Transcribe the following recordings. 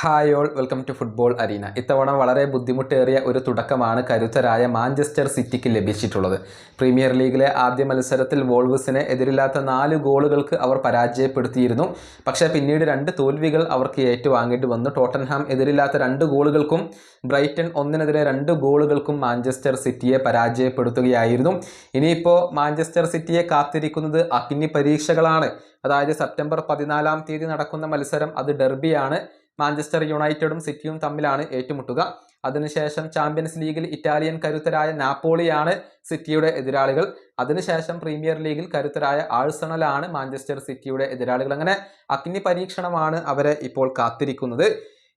Hi all welcome to football arena ഇത്തവണ വളരെ ബുദ്ധിമുട്ടേറിയ ഒരു തുടക്കമാണ് കരുത്തരായ മാഞ്ചസ്റ്റർ സിറ്റിക്ക് ലഭിച്ചിട്ടുള്ളത്. പ്രീമിയർ ലീഗിലെ ആദ്യ മത്സരത്തിൽ വോൾവ്സിനെ എതിരില്ലാത്ത നാല് ഗോളുകൾക്ക് അവർ പരാജയപ്പെടുത്തിയിരുന്നു. പക്ഷേ പിന്നീട് രണ്ട് തോൽവികൾ അവർക്ക് ഏറ്റുവാങ്ങേണ്ടി വന്നു. ടോട്ടൻഹാം എതിരില്ലാത്ത രണ്ട് ഗോളുകൾക്കും ബ്രൈറ്റൺ ഒന്നിനെതിരെ രണ്ട് ഗോളുകൾക്കും മാഞ്ചസ്റ്റർ സിറ്റിയെ പരാജയപ്പെടുത്തുകയായിരുന്നു. ഇനിയിപ്പോൾ മാഞ്ചസ്റ്റർ സിറ്റിയെ കാത്തിരിക്കുന്നത് അഗ്നി പരീക്ഷകളാണ് അതായത് സെപ്റ്റംബർ പതിനാലാം തീയതി നടക്കുന്ന മത്സരം അത് ഡെർബിയാണ് മാഞ്ചസ്റ്റർ യുണൈറ്റഡും സിറ്റിയും തമ്മിലാണ് ഏറ്റുമുട്ടുക. അതിനുശേഷം ചാമ്പ്യൻസ് ലീഗിൽ ഇറ്റാലിയൻ കരുത്തരായ നാപ്പോളിയാണ് സിറ്റിയുടെ എതിരാളികൾ. അതിനുശേഷം പ്രീമിയർ ലീഗിൽ കരുത്തരായ ആഴ്സണലാണ് മാഞ്ചസ്റ്റർ സിറ്റിയുടെ എതിരാളികൾ. അങ്ങനെ അഗ്നി പരീക്ഷണമാണ് അവരെ ഇപ്പോൾ കാത്തിരിക്കുന്നത്.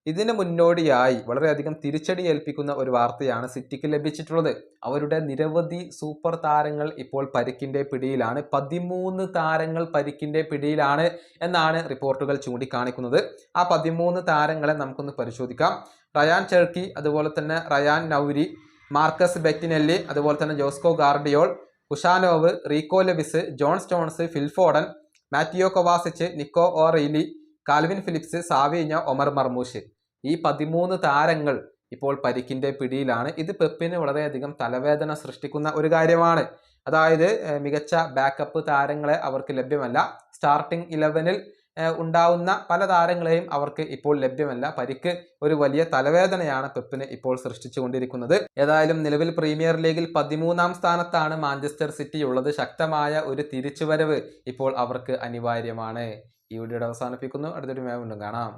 ഇതിന് മുന്നോടിയായി വളരെയധികം തിരിച്ചടി ഏൽപ്പിക്കുന്ന ഒരു വാർത്തയാണ് സിറ്റിക്ക് ലഭിച്ചിട്ടുള്ളത്. അവരുടെ നിരവധി സൂപ്പർ താരങ്ങൾ ഇപ്പോൾ പരിക്കിന്റെ പിടിയിലാണ്. പതിമൂന്ന് താരങ്ങൾ പരിക്കിന്റെ പിടിയിലാണ് എന്നാണ് റിപ്പോർട്ടുകൾ ചൂണ്ടിക്കാണിക്കുന്നത്. ആ പതിമൂന്ന് താരങ്ങളെ നമുക്കൊന്ന് പരിശോധിക്കാം. റയാൻ ചെർക്കി അതുപോലെ തന്നെ റയാൻ നൗരി മാർക്കസ് ബെറ്റിനെല്ലി അതുപോലെ തന്നെ Josko Gvardiol Khusanov Rico Lewis John Stones Phil Foden Mateo Kovacic Nico O Kalvin Phillips Savinho Omar Marmoush ഈ പതിമൂന്ന് താരങ്ങൾ ഇപ്പോൾ പരിക്കിന്റെ പിടിയിലാണ്. ഇത് പെപ്പിന് വളരെയധികം തലവേദന സൃഷ്ടിക്കുന്ന ഒരു കാര്യമാണ്. അതായത് മികച്ച ബാക്കപ്പ് താരങ്ങളെ അവർക്ക് ലഭ്യമല്ല. സ്റ്റാർട്ടിംഗ് ഇലവനിൽ ഉണ്ടാവുന്ന പല താരങ്ങളെയും അവർക്ക് ഇപ്പോൾ ലഭ്യമല്ല. പരിക്ക് ഒരു വലിയ തലവേദനയാണ് പെപ്പിന് ഇപ്പോൾ സൃഷ്ടിച്ചുകൊണ്ടിരിക്കുന്നത്. ഏതായാലും നിലവിൽ പ്രീമിയർ ലീഗിൽ പതിമൂന്നാം സ്ഥാനത്താണ് മാഞ്ചസ്റ്റർ സിറ്റി ഉള്ളത് ശക്തമായ ഒരു തിരിച്ചുവരവ് ഇപ്പോൾ അവർക്ക് അനിവാര്യമാണ്. ഈ വീഡിയോയുടെ അവസാനിപ്പിക്കുന്നു. അടുത്തൊരു മേമുണ്ടും കാണാം.